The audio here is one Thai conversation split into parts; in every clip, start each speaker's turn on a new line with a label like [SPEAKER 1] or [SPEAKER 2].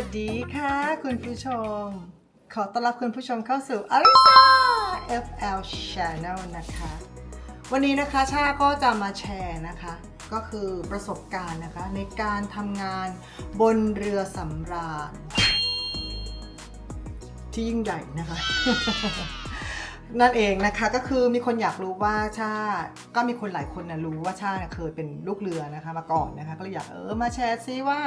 [SPEAKER 1] วัสดีค่ะ คุณผู้ชม ขอต้อนรับคุณผู้ชมเข้าสู่อาริซา FL Channel นะคะ วันนี้นะคะชาก็จะมาแชร์นะคะ ก็คือประสบการณ์นะคะ ในการทำงานบนเรือสำราญที่ยิ่งใหญ่นะคะ นั่นเองนะคะก็คือมีคนอยากรู้ว่าชาก็มีคนหลายคนนะรู้ว่าชาเนี่ยเคยเป็นลูกเรือนะคะมาก่อนนะคะก็เลยอยากเออมาแชร์ซิว่า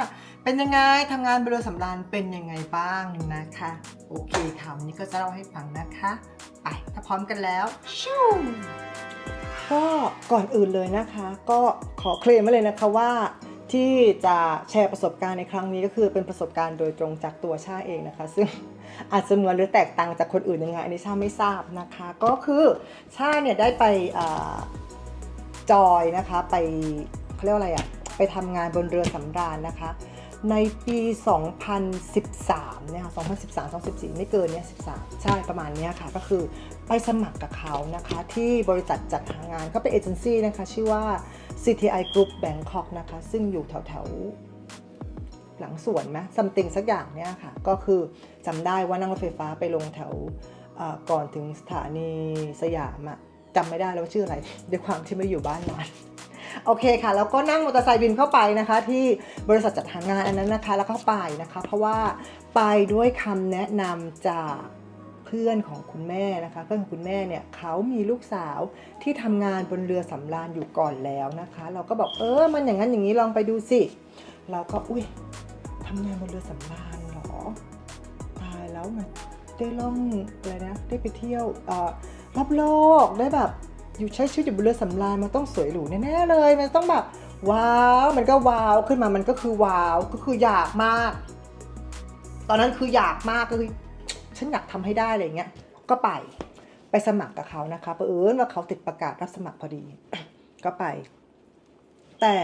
[SPEAKER 1] เป็นยังไงทำงานบนเรือสำราญเป็นยังไงบ้างนะคะ โอเคค่ะวันนี้ก็จะเล่าให้ฟังนะคะไปถ้าพร้อมกันแล้วชูก็ก่อนอื่นเลยนะคะ ก็ขอเคลมไว้เลยนะคะว่าที่จะแชร์ประสบการณ์ในครั้งนี้ก็คือเป็นประสบการณ์โดยตรงจากตัวชาเองนะคะ ซึ่ง อาจจะเหมือนหรือแตกต่างจากคนอื่นยังไงอันนี้ชาไม่ทราบนะคะ ก็คือชาเนี่ยได้ไปอจอยนะคะไปเขาเรียกว่าอะไรอะไปทำงานบนเรือสำราญนะคะ ในปี 2013เนี่ยค่ะ2013 2014 ไม่เกินเนี่ย13 ใช่ประมาณนี้ค่ะ ก็คือไปสมัครกับเขานะคะ ที่บริษัทจัดหางานเขาเป็นเอเจนซี่นะคะ ชื่อว่า CTI Group Bangkok นะคะ ซึ่งอยู่แถวแถว หลังสวนไหมซัมติงสักอย่างเนี่ยค่ะ ก็คือจำได้ว่านั่งรถไฟฟ้าไปลงแถวอ่อก่อนถึงสถานีสยามอะจำไม่ได้แล้วว่าชื่ออะไรด้วยความที่ไม่อยู่บ้านนานโอเคค่ะ แล้วก็นั่งมอเตอร์ไซค์บินเข้าไปนะคะ ที่บริษัทจัดหางานอันนั้นนะคะ แล้วก็ไปนะคะ เพราะว่าไปด้วยคำแนะนำจากเพื่อนของคุณแม่นะคะ เพื่อนของคุณแม่เนี่ยเขามีลูกสาวที่ทำงานบนเรือสำราญอยู่ก่อนแล้วนะคะ เราก็บอกเออมันอย่างนั้นอย่างนี้ลองไปดูสิ เราก็อุ้ย ทำงานบนเรือสำราญเหรอ ตายแล้วมันได้ล่องอะไรนะ ได้ไปเที่ยวรอบโลกได้แบบอยู่ใช้ชีวิตอยู่บนเรือสำราญมันต้องสวยหรูแน่ๆเลย มันต้องแบบว้าวมันก็ว้าวขึ้นมามันก็คือว้าวก็คืออยากมาก ตอนนั้นคืออยากมากก็คือฉันอยากทำให้ได้อะไรเงี้ยก็ไปไปสมัครกับเขานะคะเผอิญว่าเขาติดประกาศรับสมัครพอดี ก็ไป แต่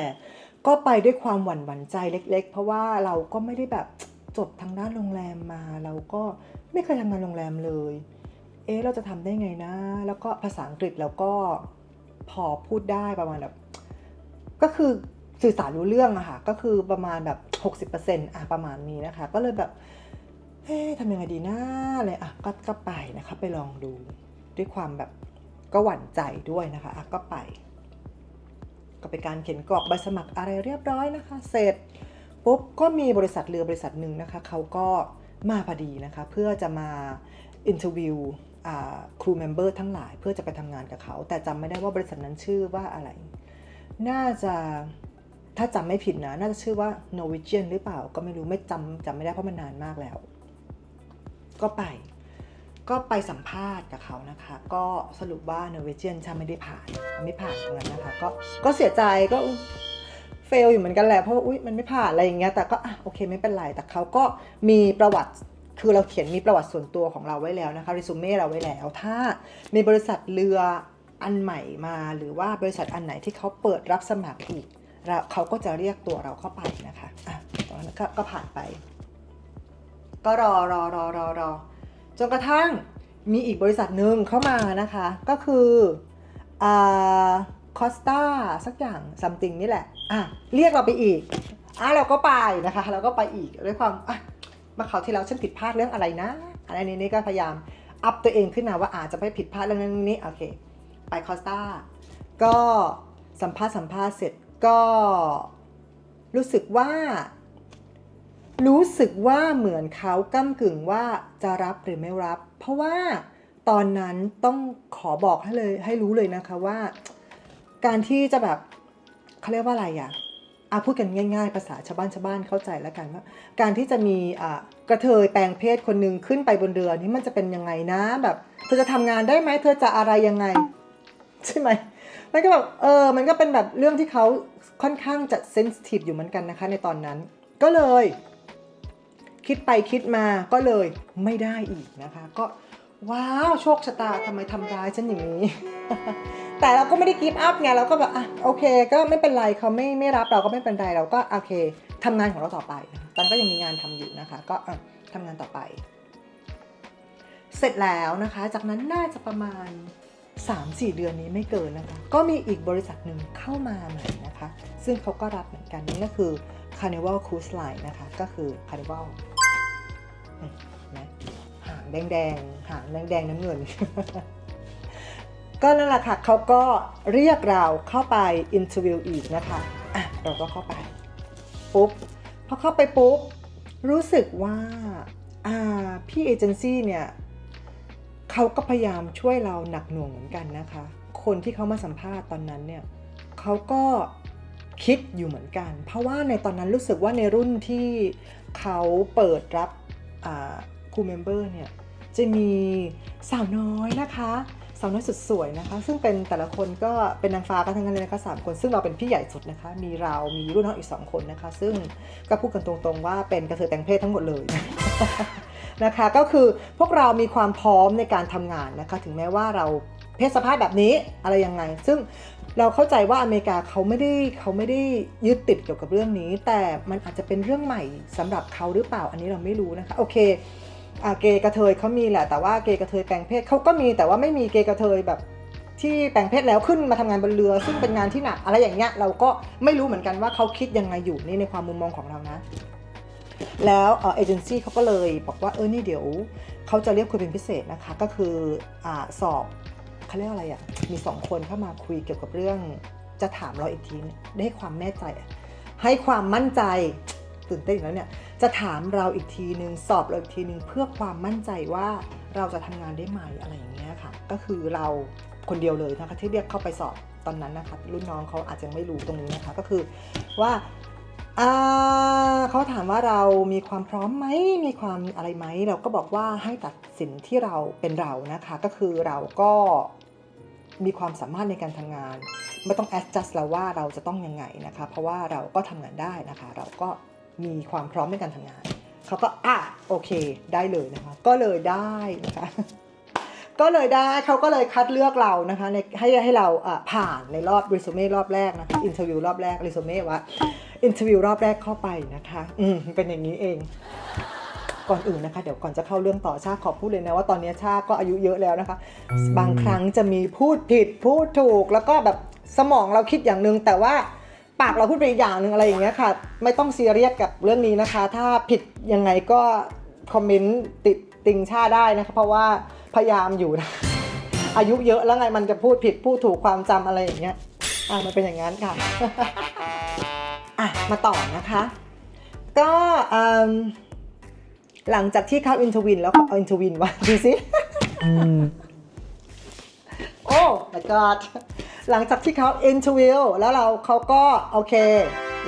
[SPEAKER 1] ก็ไปด้วยความหวั่นหวั่นใจเล็ก ๆ เพราะว่าเราก็ไม่ได้แบบจบทางด้านโรงแรมมา เราก็ไม่เคยทำงานโรงแรมเลย เอ๊ะเราจะทำได้ไงนะ แล้วก็ภาษาอังกฤษเราก็พอพูดได้ประมาณแบบก็คือสื่อสารรู้เรื่องอะค่ะ ก็คือประมาณแบบ 60%อะประมาณนี้นะคะ ก็เลยแบบเอ๊ะทำยังไงดีนะอะไรอะก็ก็ไปนะคะ ไปลองดูด้วยความแบบก็หวั่นใจด้วยนะคะอะก็ไป ก็เป็นการเขียนกรอกใบสมัครอะไรเรียบร้อยนะคะ เสร็จปุ๊บก็มีบริษัทเรือบริษัทหนึ่งนะคะเขาก็มาพอดีนะคะ เพื่อจะมาอินเทอร์วิวครูเมมเบอร์ทั้งหลายเพื่อจะไปทำงานกับเขา แต่จำไม่ได้ว่าบริษัทนั้นชื่อว่าอะไร น่าจะถ้าจำไม่ผิดนะ น่าจะชื่อว่า Norwegian หรือเปล่าก็ไม่รู้ไม่จำจำไม่ได้เพราะมันนานมากแล้ว ก็ไป ก็ไปสัมภาษณ์กับเขานะคะ ก็สรุปว่า Norwegian ชาไม่ได้ผ่านไม่ผ่านตรงนั้นนะคะ ก็ก็เสียใจก็เฟลอยู่เหมือนกันแหละเพราะว่าอุ๊ยมันไม่ผ่านอะไรอย่างเงี้ยแต่ก็อะโอเคไม่เป็นไรแต่เขาก็มีประวัติคือเราเขียนมีประวัติส่วนตัวของเราไว้แล้วนะคะรีสูเม่เราไว้แล้ว ถ้ามีบริษัทเรืออันใหม่มาหรือว่าบริษัทอันไหนที่เขาเปิดรับสมัครอีกเราเขาก็จะเรียกตัวเราเข้าไปนะคะอะตอนนั้นก็ผ่านไป ก็รอรอรอรอรอ จนกระทั่งมีอีกบริษัทหนึ่งเข้ามานะคะ ก็คืออ่าคอสตาสักอย่างซัมติงนี่แหละอะเรียกเราไปอีกอะเราก็ไปนะคะ เราก็ไปอีกด้วยความอะมาเขาที่แล้วฉันผิดพลาดเรื่องอะไรนะอะไรนี้นี่ก็พยายามอัพตัวเองขึ้นมาว่าอาจจะไม่ผิดพลาดเรื่องนั้นนี้โอเค ไปคอสตาก็สัมภาษณ์สัมภาษณ์เสร็จก็รู้สึกว่า รู้สึกว่าเหมือนเขาก้ากึ่งว่าจะรับหรือไม่รับ เพราะว่าตอนนั้นต้องขอบอกให้เลยให้รู้เลยนะคะว่า การที่จะแบบเขาเรียกว่าอะไรอะอาพูดกันง่าย ๆ ภาษาชาวบ้านชาวบ้านเข้าใจแล้วกันว่า การที่จะมีอ่ากระเทยแปลงเพศคนหนึ่งขึ้นไปบนเรือนี่มันจะเป็นยังไงนะแบบเธอจะทำงานได้ไหมเธอจะอะไรยังไง ใช่ไหมมันก็แบบเออมันก็เป็นแบบเรื่องที่เขาค่อนข้างจะเซนซิทีฟอยู่เหมือนกันนะคะในตอนนั้น ก็เลย คิดไปคิดมาก็เลยไม่ได้อีกนะคะ ก็ว้าวโชคชะตาทำไมทำร้ายฉันอย่างนี้ แต่เราก็ไม่ได้กิฟต์อัพไงเราก็แบบอะโอเค ก็ไม่เป็นไรเขาไม่ไม่รับเราก็ไม่เป็นไรเราก็โอเคทำงานของเราต่อไปตอนนนก็ยังมีงานทำอยู่นะคะ ก็อะทำงานต่อไป เสร็จแล้วนะคะ จากนั้นน่าจะประมาณ 3-4 เดือนนี้ไม่เกินนะคะ ก็มีอีกบริษัทหนึ่งเข้ามาใหม่นะคะ ซึ่งเขาก็รับเหมือนกันนั่นก็คือ Carnival Cruise Line นะคะ ก็คือ Carnival นะหางแดงๆหางแดงๆน้ำเงิน ก็นั่นแหละค่ะเขาก็เรียกเราเข้าไปอินเทอร์วิวอีกนะคะอะเราก็เข้าไปปุ๊บพอเข้าไปปุ๊บ รู้สึกว่าอ่าพี่เอเจนซี่เนี่ยเขาก็พยายามช่วยเราหนักหน่วงเหมือนกันนะคะ คนที่เขามาสัมภาษณ์ตอนนั้นเนี่ยเขาก็คิดอยู่เหมือนกัน เพราะว่าในตอนนั้นรู้สึกว่าในรุ่นที่เขาเปิดรับ ครูเมมเบอร์เนี่ยจะมีสาวน้อยนะคะสาวน้อยสุดสวยนะคะ ซึ่งเป็นแต่ละคนก็เป็นนางฟ้ากันทั้งนั้นเลยนะคะสามคน ซึ่งเราเป็นพี่ใหญ่สุดนะคะ มีเรามีรุ่นน้องอีก 2 คนนะคะ ซึ่งก็พูดกันตรงๆว่าเป็นกระเทยแต่งเพศทั้งหมดเลยนะคะ ก็คือพวกเรามีความพร้อมในการทำงานนะคะ ถึงแม้ว่าเรา เพศสภาพแบบนี้อะไรยังไง ซึ่งเราเข้าใจว่าอเมริกาเขาไม่ได้เขาไม่ได้ยึดติดเกี่ยวกับเรื่องนี้ แต่มันอาจจะเป็นเรื่องใหม่สำหรับเขาหรือเปล่าอันนี้เราไม่รู้นะคะโอเคอาเกย์กระเทยเขามีแหละแต่ว่าเกย์กระเทยแปลงเพศเขาก็มีแต่ว่าไม่มีเกย์กระเทยแบบที่แปลงเพศแล้วขึ้นมาทำงานบนเรือ ซึ่งเป็นงานที่หนักอะไรอย่างเงี้ยเราก็ไม่รู้เหมือนกันว่าเขาคิดยังไงอยู่นี่ในความมุมมองของเรานะแล้วเอเจนซี่เขาก็เลยบอกว่าเออนี่เดี๋ยวเขาจะเรียกคุยเป็นพิเศษนะคะ ก็คืออสอบ เขาเรียกอะไรอะ่ะมีสองคนเข้ามาคุยเกี่ยวกับเรื่อง จะถามเราอีกทีเนี่ยได้ความแน่ใจ ให้ความมั่นใจตื่นเต้นแล้วเนี่ยจะถามเราอีกทีนึงสอบเราอีกทีนึงเพื่อความมั่นใจว่าเราจะทำงานได้ไหมอะไรอย่างเงี้ยค่ะ ก็คือเราคนเดียวเลยนะคะที่เรียกเข้าไปสอบตอนนั้นนะคะรุ่นน้องเขาอาจจะไม่รู้ตรงนี้นะคะก็คือว่าเขาถามว่าเรามีความพร้อมไหมมีความอะไรไหมเราก็บอกว่าให้ตัดสินที่เราเป็นเรานะคะ ก็คือเราก็ มีความสามารถในการทำงาน ไม่ต้อง adjust แล้วว่าเราจะต้องยังไงนะคะ เพราะว่าเราก็ทำงานได้นะคะ เราก็มีความพร้อมในการทำงานเขาก็อะโอเคได้เลยนะคะ ก็เลยได้นะคะก็เลยได้เขาก็เลยคัดเลือกเรานะคะในให้ให้เราอะผ่านในรอบรี s ูเม่รอบแรกนะคะอินเทอร์วิวรอบแรกรี s ูเม่ว่าอินเทอร์วิวรอบแรกเข้าไปนะคะ อืมเป็นอย่างนี้เอง ก่อนอื่นนะคะ เดี๋ยวก่อนจะเข้าเรื่องต่อชาขอพูดเลยนะว่าตอนนี้ชาก็อายุเยอะแล้วนะคะ บางครั้งจะมีพูดผิดพูดถูก แล้วก็แบบสมองเราคิดอย่างหนึ่งแต่ว่าปากเราพูดไปอีกอย่างหนึ่งอะไรอย่างเงี้ยค่ะ ไม่ต้องซีเรียสกับเรื่องนี้นะคะ ถ้าผิดยังไงก็คอมเมนต์ติดติงชาได้นะคะเพราะว่าพยายามอยู่นะอายุเยอะแล้วไงมันจะพูดผิดพูดถูกความจำอะไรอย่างเงี้ยอะมันเป็นอย่างนั้นค่ะอะมาต่อนะคะ ก็อืม หลังจากที่เข้าอินทวินแล้วเอาอินทวินวะดูสิโอ้ my god หลังจากที่เขาอินทวิวแล้วเราเขาก็โอเค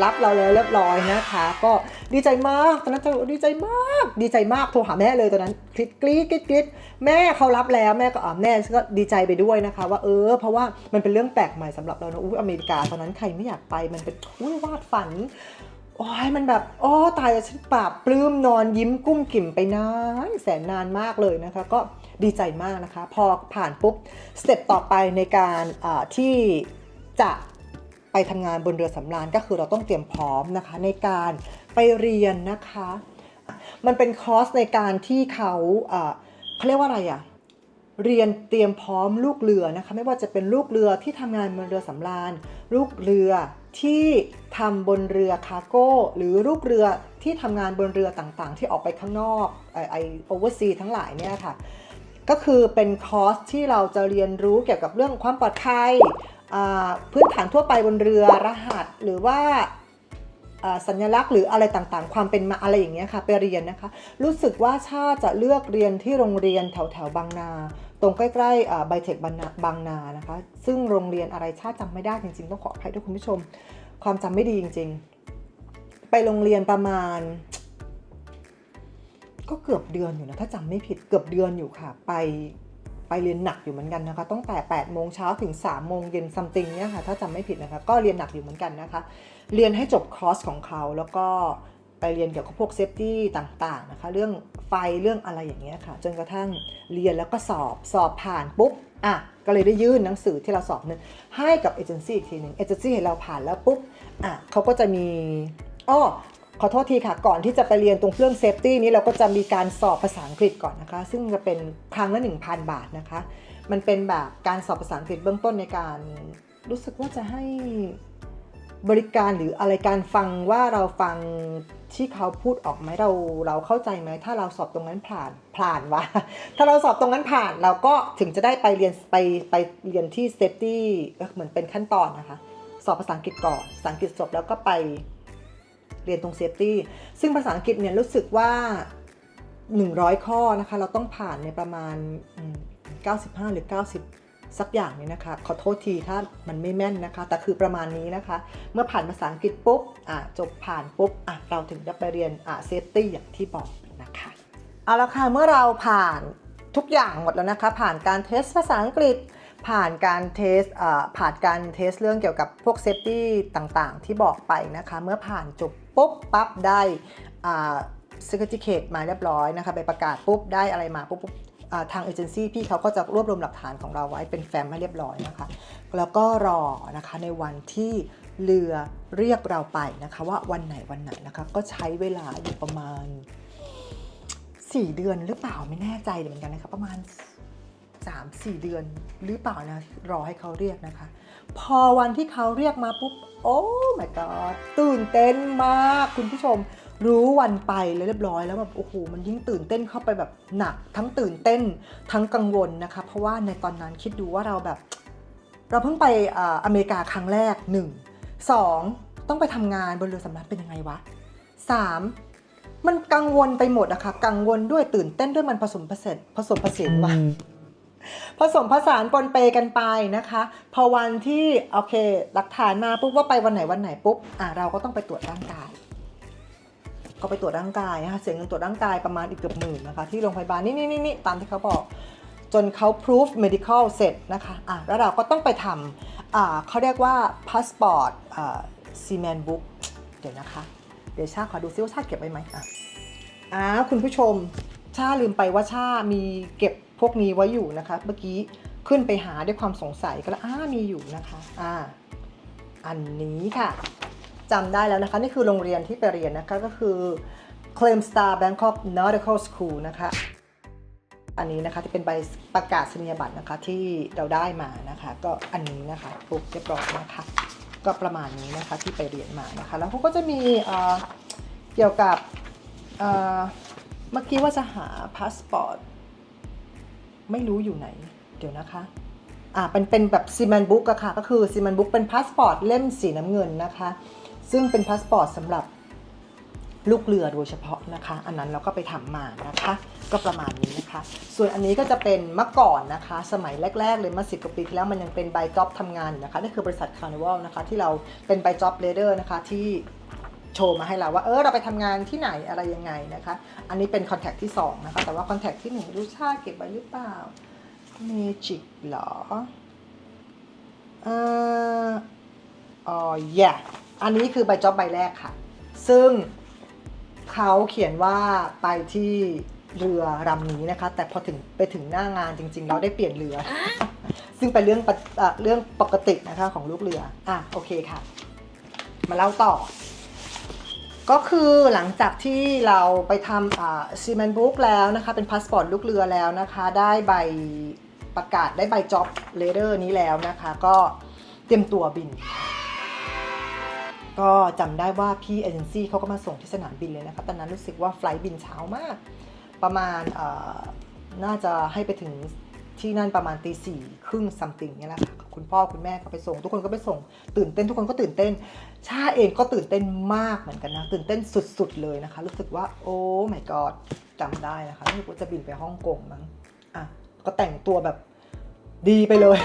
[SPEAKER 1] รับเราแล้วเรียบร้อยนะคะ ก็ดีใจมากตอนนั้นจะดีใจมาก ดีใจมากโทรหาแม่เลยตอนนั้นคลิดกรี๊ดกรี๊ดกรี๊ดแม่เขารับแล้วแม่ก็อ่าแม่ก็ดีใจไปด้วยนะคะ ว่าเออ เพราะว่ามันเป็นเรื่องแปลกใหม่สำหรับเรานะอุ้ยอเมริกาตอนนั้นใครไม่อยากไปมันเป็นอุ้ยวาดฝัน โอ้ยมันแบบโอ้ตายแล้วฉันปราบปลื้มนอนยิ้มกุ้มกิ่มไปนานแสนนานมากเลยนะคะ ก็ดีใจมากนะคะ พอผ่านปุ๊บสเต็ปต่อไปในการที่จะไปทำงานบนเรือสำราญก็คือเราต้องเตรียมพร้อมนะคะ ในการไปเรียนนะคะ มันเป็นคอร์สในการที่เขาอ่าเขาเรียกว่าอะไรอะเรียนเตรียมพร้อมลูกเรือนะคะ ไม่ว่าจะเป็นลูกเรือที่ทำงานบนเรือสำราญ ลูกเรือ ที่ทำบนเรือคาร์โก้หรือลูกเรือที่ทำงานบนเรือต่างๆ ที่ออกไปข้างนอกไอโอเวอร์ซีทั้งหลายเนี่ยค่ะ ก็คือเป็นคอร์สที่เราจะเรียนรู้เกี่ยวกับเรื่องความปลอดภัยพื้นฐานทั่วไปบนเรือรหัสหรือว่าสัญลักษณ์หรืออะไรต่างๆ ความเป็นมาอะไรอย่างเงี้ยค่ะไปเรียนนะคะ รู้สึกว่าชาจะเลือกเรียนที่โรงเรียนแถวแถวๆบางนา ตรงใกล้ๆไบเทคบางนาบางนานะคะ ซึ่งโรงเรียนอะไรชาติจำไม่ได้จริงๆ ต้องขออภัยด้วยคุณผู้ชม ความจำไม่ดีจริง ๆ ไปโรงเรียนประมาณ ก็เกือบเดือนอยู่นะถ้าจำไม่ผิดเกือบเดือนอยู่ค่ะ ไปไปเรียนหนักอยู่เหมือนกันนะคะตั้งแต่8โมงเช้าถึง3โมงเย็นซัมติงเนี่ยค่ะถ้าจำไม่ผิดนะคะ ก็เรียนหนักอยู่เหมือนกันนะคะ เรียนให้จบคอร์สของเขาแล้วก็ ไปเรียนเกี่ยวกับพวกเซฟตี้ต่างๆนะคะ เรื่องไฟเรื่องอะไรอย่างเงี้ยค่ะ จนกระทั่งเรียนแล้วก็สอบสอบผ่านปุ๊บอะก็เลยได้ยื่นหนังสือที่เราสอบนั้นให้กับเอเจนซี่อีกทีหนึ่งเอเจนซี่เห็นเราผ่านแล้วปุ๊บอะเขาก็จะมีอ้อขอโทษทีค่ะ ก่อนที่จะไปเรียนตรงเครื่องเซฟตี้นี้เราก็จะมีการสอบภาษาอังกฤษก่อนนะคะ ซึ่งจะเป็นครั้งละ 1,000 บาทนะคะ มันเป็นแบบการสอบภาษาอังกฤษเบื้องต้นในการรู้สึกว่าจะให้บริการหรืออะไรการฟังว่าเราฟังที่เขาพูดออกไหมเราเราเข้าใจไหมถ้าเราสอบตรงนั้นผ่านผ่านวะถ้าเราสอบตรงนั้นผ่านเราก็ถึงจะได้ไปเรียนไปไปเรียนที่ safety ก็เหมือนเป็นขั้นตอนนะคะ สอบภาษาอังกฤษก่อนภาษาอังกฤษจบแล้วก็ไปเรียนตรง safety ซึ่งภาษาอังกฤษเนี่ยรู้สึกว่า 100 ข้อนะคะ เราต้องผ่านในประมาณ 95 หรือ 90 สักอย่างนี่ยนะคะ ขอโทษทีถ้ามันไม่แม่นนะคะ แต่คือประมาณนี้นะคะ เมื่อผ่านภาษาอังกฤษปุ๊บจบผ่านปุ๊บเราถึงจะไปเรียนอะ safety อย่างที่บอกนะคะเอาละค่ะเมื่อเราผ่านทุกอย่างหมดแล้วนะคะ ผ่านการเทสภาษาอังกฤษ ผ่านการเทสอ่อผ่านการเทสเรื่องเกี่ยวกับพวกเซฟตี้ต่างๆ ที่บอกไปนะคะ เมื่อผ่านจบปุ๊บปั๊บได้อ่า certificate มาเรียบร้อยนะคะใบประกาศปุ๊บได้อะไรมาปุ๊บปุ๊บ ทางเอเจนซี่พี่เขาก็จะรวบรวมหลักฐานของเราไว้เป็นแฟ้มให้เรียบร้อยนะคะ แล้วก็รอนะคะในวันที่เรือเรียกเราไปนะคะ ว่าวันไหนวันไหนนะคะ ก็ใช้เวลาอยู่ประมาณ 4 เดือนหรือเปล่าไม่แน่ใจเหมือนกันนะคะประมาณ 3-4 เดือนหรือเปล่านะรอให้เขาเรียกนะคะ พอวันที่เขาเรียกมาปุ๊บโอ้ my god ตื่นเต้นมากคุณผู้ชม รู้วันไปแล้วเรียบร้อยแล้วแบบโอ้โหมันยิ่งตื่นเต้นเข้าไปแบบหนัก ทั้งตื่นเต้นทั้งกังวลนะคะ เพราะว่าในตอนนั้นคิดดูว่าเราแบบ เราเพิ่งไปอ่าอเมริกาครั้งแรก 1 2 ต้องไปทำงานบนเรือสำราญเป็นยังไงวะ 3 มันกังวลไปหมดอะค่ะกังวลด้วยตื่นเต้นด้วยมันผสมผสานผสมผสานว่ะผสมผสานปนเปกันไปนะคะ พอวันที่โอเค หลักฐานมาปุ๊บว่าไปวันไหนวันไหนปุ๊บอะเราก็ต้องไปตรวจร่างกาย ก็ไปตรวจร่างกายนะคะเสียเงินตรวจร่างกายประมาณอีกเกือบหมื่นนะคะที่โรงพยาบาลนี่นี่นี่นี่ตามที่เขาบอก จนเขา proof medical เสร็จนะคะอะแล้วเราก็ต้องไปทำอ่าเขาเรียกว่า passport อ่า cement book เดี๋ยวนะคะ เดี๋ยวชาขอดูซิว่าชาเก็บไว้ไหมอะอ่าคุณผู้ชมชาลืมไปว่าชามีเก็บพวกนี้ไว้อยู่นะคะ เมื่อกี้ขึ้นไปหาด้วยความสงสัยก็แล้วอ้ามีอยู่นะคะอ่าอันนี้ค่ะ จำได้แล้วนะคะ นี่คือโรงเรียนที่ไปเรียนนะคะก็คือ Claim Star Bangkok Nautical School นะคะ อันนี้นะคะที่เป็นใบประกาศนียบัตรนะคะที่เราได้มานะคะ ก็อันนี้นะคะปุ๊บเรียบร้อยนะคะ ก็ประมาณนี้นะคะที่ไปเรียนมานะคะ แล้วเขาก็จะมีเอ่อเกี่ยวกับเอ่อเมื่อกี้ว่าจะหาพาสปอร์ตไม่รู้อยู่ไหน เดี๋ยวนะคะอ่าเป็นเป็นแบบซีแมนบุ๊กอะค่ะ ก็คือซีแมนบุ๊กเป็นพาสปอร์ตเล่มสีน้ำเงินนะคะ ซึ่งเป็นพาสปอร์ตสำหรับลูกเรือโดยเฉพาะนะคะ อันนั้นเราก็ไปทำมานะคะ ก็ประมาณนี้นะคะ ส่วนอันนี้ก็จะเป็นเมื่อก่อนนะคะ สมัยแรก ๆ เลยเมื่อสิบกว่าปีที่แล้วมันยังเป็นใบจ็อบทำงานอยู่นะคะนี่คือบริษัทคาร์นิวัลนะคะ ที่เราเป็นใบจ็อบเลเดอร์นะคะที่โชว์มาให้เราว่าเออเราไปทำงานที่ไหนอะไรยังไงนะคะ อันนี้เป็นคอนแทคที่สองนะคะแต่ว่าคอนแทคที่หนึ่งรู้ชาเก็บไว้หรือเปล่าเมจิกเหรอเอ่ออ๋อ yeah อันนี้คือใบจ็อบใบแรกค่ะ ซึ่งเขาเขียนว่าไปที่เรือลำนี้นะคะ แต่พอถึงไปถึงหน้างานจริง ๆ เราได้เปลี่ยนเรือ ซึ่งเป็นเรื่องปกอะเรื่องปกตินะคะของลูกเรือ อะโอเคค่ะ มาเล่าต่อ ก็คือหลังจากที่เราไปทำอ่าซีแมนบุ๊กแล้วนะคะ เป็นพาสปอร์ตลูกเรือแล้วนะคะ ได้ใบประกาศได้ใบจ็อบเลเดอร์นี้แล้วนะคะ ก็เตรียมตัวบิน ก็จำได้ว่าพี่เอเจนซี่เขาก็มาส่งที่สนามบินเลยนะคะตอนนั้นรู้สึกว่าไฟล์บินเช้ามาก ประมาณน่าจะให้ไปถึงที่นั่นประมาณตีสี่ครึ่งซัมติงเนี่ยแหละค่ะคุณพ่อคุณแม่ก็ไปส่ง ทุกคนก็ไปส่ง ตื่นเต้นทุกคนก็ตื่นเต้น ชาเองก็ตื่นเต้นมากเหมือนกันนะ ตื่นเต้นสุด ๆ เลยนะคะ รู้สึกว่าโอ้ my god จำได้นะคะรู้สึกว่าจะบินไปฮ่องกงมั้งอะก็แต่งตัวแบบดีไปเลย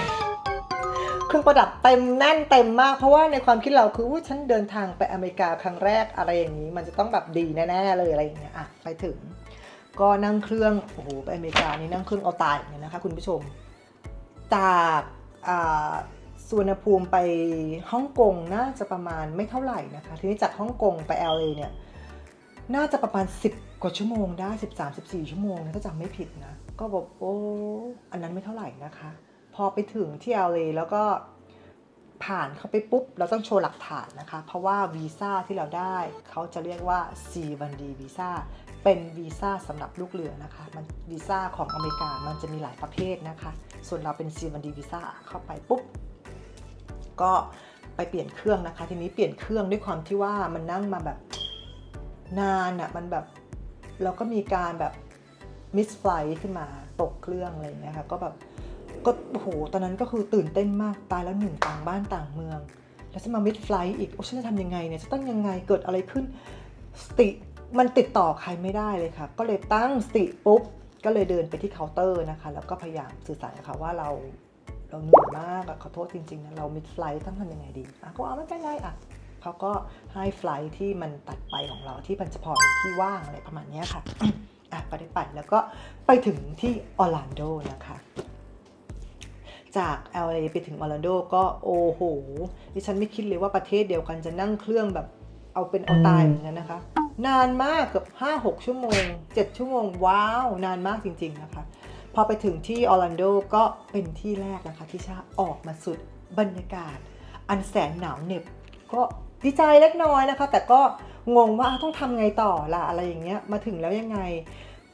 [SPEAKER 1] เครื่องประดับเต็มแน่นเต็มมาก เพราะว่าในความคิดเราคืออุ๊ยฉันเดินทางไปอเมริกาครั้งแรกอะไรอย่างนี้ มันจะต้องแบบดีแน่ๆเลยอะไรอย่างเงี้ยอะไปถึง ก็นั่งเครื่องโอ้โหไปอเมริกานี่นั่งเครื่องเอาตายเงี้ยนะคะคุณผู้ชม จากอ่าสุวรรณภูมิไปฮ่องกงน่าจะประมาณไม่เท่าไหร่นะคะ ทีนี้จากฮ่องกงไป LA เนี่ยน่าจะประมาณ 10 กว่าชั่วโมงได้ 13 14 ชั่วโมงนะถ้าจำไม่ผิดนะ ก็บอกโอ้อันนั้นไม่เท่าไหร่นะคะ พอไปถึงที่ LA แล้วก็ผ่านเข้าไปปุ๊บ เราต้องโชว์หลักฐานนะคะ เพราะว่าวีซ่าที่เราได้เขาจะเรียกว่า C1D วีซ่าเป็นวีซ่าสำหรับลูกเรือนะคะ มันวีซ่าของอเมริกามันจะมีหลายประเภทนะคะ ส่วนเราเป็น C1D วีซ่าเข้าไปปุ๊บ ก็ไปเปลี่ยนเครื่องนะคะ ทีนี้เปลี่ยนเครื่องด้วยความที่ว่ามันนั่งมาแบบนานอะ่ะมันแบบเราก็มีการแบบมิสไฟล์ขึ้นมาตกเครื่องอะไรอย่างเงี้ยค่ะก็แบบ ก็โอ้โหตอนนั้นก็คือตื่นเต้นมากตายแล้วหนึ่งต่างบ้านต่างเมือง แล้วจะมามิดไฟล์อีกโอ้ฉันจะทำยังไงเนี่ยจะต้องยังไงเกิดอะไรขึ้นสติมันติดต่อใครไม่ได้เลยค่ะ ก็เลยตั้งสติปุ๊บก็เลยเดินไปที่เคาน์เตอร์นะคะ แล้วก็พยายามสื่อสารกับเขาว่าเราเราเหนื่อยมากอะขอโทษจริงๆนะเรามิดไฟล์ต้องทำยังไงดีอะก็เอาไม่เป็นไรอะเขาก็ให้ไฟล์ที่มันตัดไปของเราที่มันจะพอที่ว่างอะไรประมาณนี้ค่ะอะไปได้ไปแล้วก็ไปถึงที่ออร์แลนโดนะคะ จาก LA ไปถึงออร์แลนโดก็โอ้โห ดิฉันไม่คิดเลยว่าประเทศเดียวกันจะนั่งเครื่องแบบเอาเป็นเอาตายอย่างนั้นนะคะ นานมากเกือบ5-6 ชั่วโมง 7 ชั่วโมง ว้าว นานมากจริง ๆ นะคะ พอไปถึงที่ออร์แลนโดก็เป็นที่แรกนะคะที่ชาออกมาสุดบรรยากาศ อันแสนหนาวเหน็บ ก็ดีใจเล็กน้อยนะคะ แต่ก็งงว่าต้องทำไงต่อล่ะอะไรอย่างเงี้ยมาถึงแล้วยังไง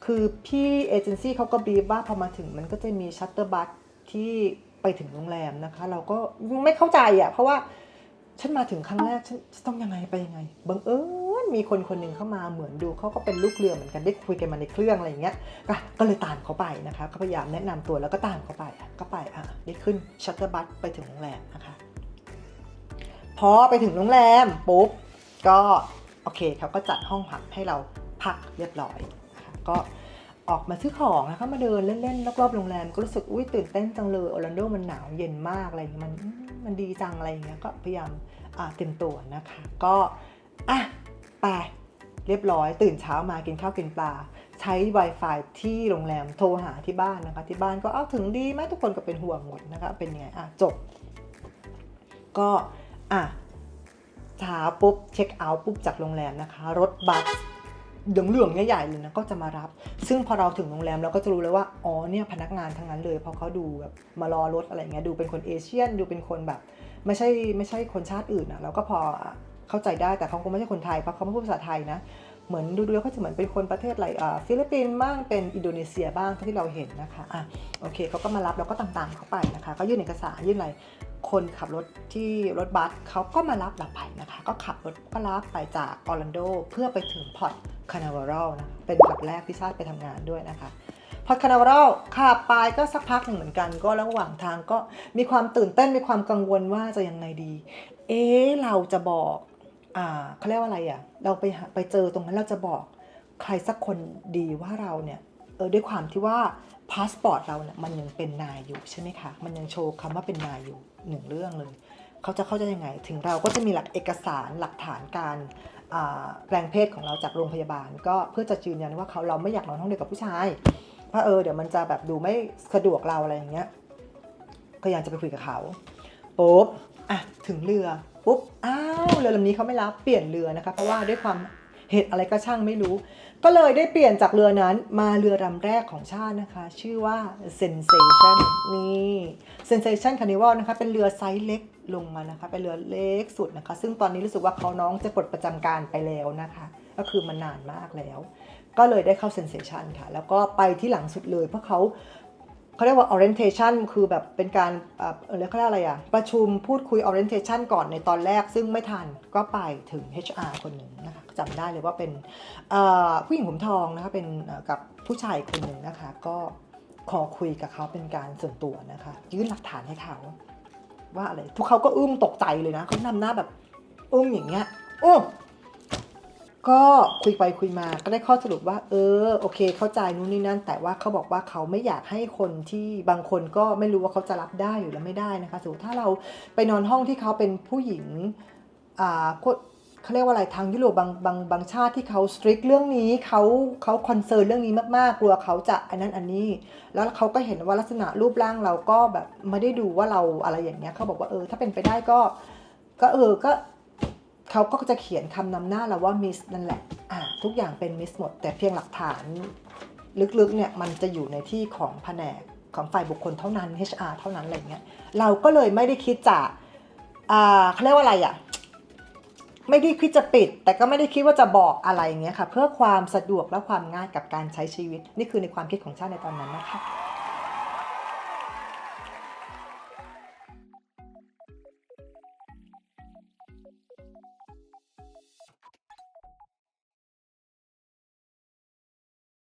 [SPEAKER 1] คือพี่เอเจนซี่เขาก็บีบว่าพอมาถึงมันก็จะมีชัตเตอร์บัสที่ ไปถึงโรงแรมนะคะ เราก็ไม่เข้าใจอะเพราะว่าฉันมาถึงครั้งแรกฉันต้องยังไงไปยังไงบังเอิญมีคนคนหนึ่งเข้ามาเหมือนดูเขาก็เป็นลูกเรือเหมือนกันได้คุยกันมาในเครื่องอะไรอย่างเงี้ยก็ก็เลยตามเขาไปนะคะก็พยายามแนะนำตัวแล้วก็ตามเขาไปอะก็ไปอะได้ขึ้นชัตเตอร์บัสไปถึงโรงแรมนะคะ พอไปถึงโรงแรมปุ๊บก็โอเคเขาก็จัดห้องพักให้เราพักเรียบร้อยนะคะก็ ออกมาซื้อของนะคะมาเดินเล่นๆรอบๆโรงแรมก็รู้สึกอุ้ยตื่นเต้นจังเลยออร์แลนโดมันหนาวเย็นมากอะไรอย่างเงี้ยมันมันดีจังอะไรอย่างเงี้ยก็พยายามเต็มตัวนะคะ ก็อะไปเรียบร้อย ตื่นเช้ามากินข้าวกินปลา ใช้ Wi-Fi ที่โรงแรมโทรหาที่บ้านนะคะ ที่บ้านก็เอ้าถึงดีไหมทุกคนก็เป็นห่วงหมดนะคะ เป็นยังไงอะจบ ก็อะเช้าปุ๊บเช็คเอาท์ปุ๊บจากโรงแรมนะคะ รถบัส เหลืองๆใหญ่ๆเลยนะก็จะมารับ ซึ่งพอเราถึงโรงแรมเราก็จะรู้เลยว่าอ๋อเนี่ยพนักงานทั้งนั้นเลยเพราะเขาดูแบบมารอรถอะไรเงี้ยดูเป็นคนเอเชียนดูเป็นคนแบบ ไม่ใช่ไม่ใช่คนชาติอื่นอะเราก็พอเข้าใจได้แต่เขาคงไม่ใช่คนไทยเพราะเขาไม่พูดภาษาไทยนะเหมือนดูๆแล้วเขาจะเหมือนเป็นคนประเทศอะไรอ่าฟิลิปปินส์บ้างเป็นอินโดนีเซียบ้างที่เราเห็นนะคะอะโอเคเขาก็มารับเราก็ต่ามๆเขาไปนะคะ ก็ยื่นเอกสารยื่นอะไร คนขับรถที่รถบัสเขาก็มารับเราไปนะคะ ก็ขับรถก็รับไปจากออร์แลนโดเพื่อไปถึงพอร์ตคานาเวอรัลนะเป็นพอร์ตแรกที่ชาติไปทำงานด้วยนะคะพอคานาเวอรัลขับไปก็สักพักหนึ่งเหมือนกัน ก็ระหว่างทางก็มีความตื่นเต้นมีความกังวลว่าจะยังไงดี เอ๊เราจะบอกอ่าเขาเรียกว่าอะไรอะเราไปไปเจอตรงนั้นเราจะบอกใครสักคนดีว่าเราเนี่ยเออด้วยความที่ว่า พาสปอร์ตเราเนี่ยมันยังเป็นนายอยู่ใช่ไหมคะ มันยังโชว์คำว่าเป็นนายอยู่หนึ่งเรื่องเลย เขาจะเข้าใจยังไง ถึงเราก็จะมีหลักเอกสารหลักฐานการแปลงเพศของเราจากโรงพยาบาล ก็เพื่อจะยืนยันว่าเขาเราไม่อยากนอนห้องเดียวกับผู้ชายเพราะเออเดี๋ยวมันจะแบบดูไม่สะดวกเราอะไรอย่างเงี้ย ก็ยากจะไปคุยกับเขาปุ๊บอะถึงเรือปุ๊บอ้าวเรือลำนี้เขาไม่รับเปลี่ยนเรือนะคะ เพราะว่าด้วยความ เหตุอะไรก็ช่างไม่รู้ ก็เลยได้เปลี่ยนจากเรือนั้นมาเรือลำแรกของชาตินะคะ ชื่อว่า Sensation นี่ Sensation Carnival นะคะ เป็นเรือไซส์เล็กลงมานะคะ เป็นเรือเล็กสุดนะคะ ซึ่งตอนนี้รู้สึกว่าเขาน้องจะปลดประจำการไปแล้วนะคะ ก็คือมันนานมากแล้ว ก็เลยได้เข้า Sensation ค่ะ แล้วก็ไปที่หลังสุดเลยเพราะเขา เขาเรียกว่า orientation คือแบบเป็นการเออเรียกเขาเรียกอะไรอะประชุมพูดคุย orientation ก่อนในตอนแรกซึ่งไม่ทันก็ไปถึง HR คนหนึ่งนะคะจำได้เลยว่าเป็นผู้หญิงผมทองนะคะเป็นกับผู้ชายคนหนึ่งนะคะก็ขอคุยกับเขาเป็นการส่วนตัวนะคะ ยื่นหลักฐานให้เขา ว่าอะไรทุกเขาก็อึ้งตกใจเลยนะเขาทำหน้าแบบอึ้งอย่างเงี้ยโอ้ ก็คุยไปคุยมาก็ได้ข้อสรุปว่า เออโอเค เข้าใจนู่นนี่นั่น แต่ว่าเขาบอกว่าเขาไม่อยากให้คนที่บางคนก็ไม่รู้ว่าเขาจะรับได้หรือรับไม่ได้นะคะสมมติถ้าเราไปนอนห้องที่เขาเป็นผู้หญิงอ่าเขาเรียกว่าอะไรทางยุโรปบางบางบางชาติที่เขาสตริกเรื่องนี้เขาเขาคอนเซิร์นเรื่องนี้มากๆกลัวเขาจะอันนั้นอันนี้ แล้วเขาก็เห็นว่าลักษณะรูปร่างเราก็แบบไม่ได้ดูว่าเราอะไรอย่างเงี้ยเขาบอกว่าเออถ้าเป็นไปได้ก็ ก็เออก็ เขาก็จะเขียนคำนำหน้าเราว่ามิสนั่นแหละอะทุกอย่างเป็นมิสหมด แต่เพียงหลักฐานลึกๆเนี่ยมันจะอยู่ในที่ของแผนกของฝ่ายบุคคลเท่านั้น HR เท่านั้นอะไรเงี้ยเราก็เลยไม่ได้คิดจะอ่าเขาเรียกว่าอะไรอะไม่ได้คิดจะปิด แต่ก็ไม่ได้คิดว่าจะบอกอะไรเงี้ยค่ะ เพื่อความสะดวกและความง่ายกับการใช้ชีวิต นี่คือในความคิดของชาติในตอนนั้นนะคะ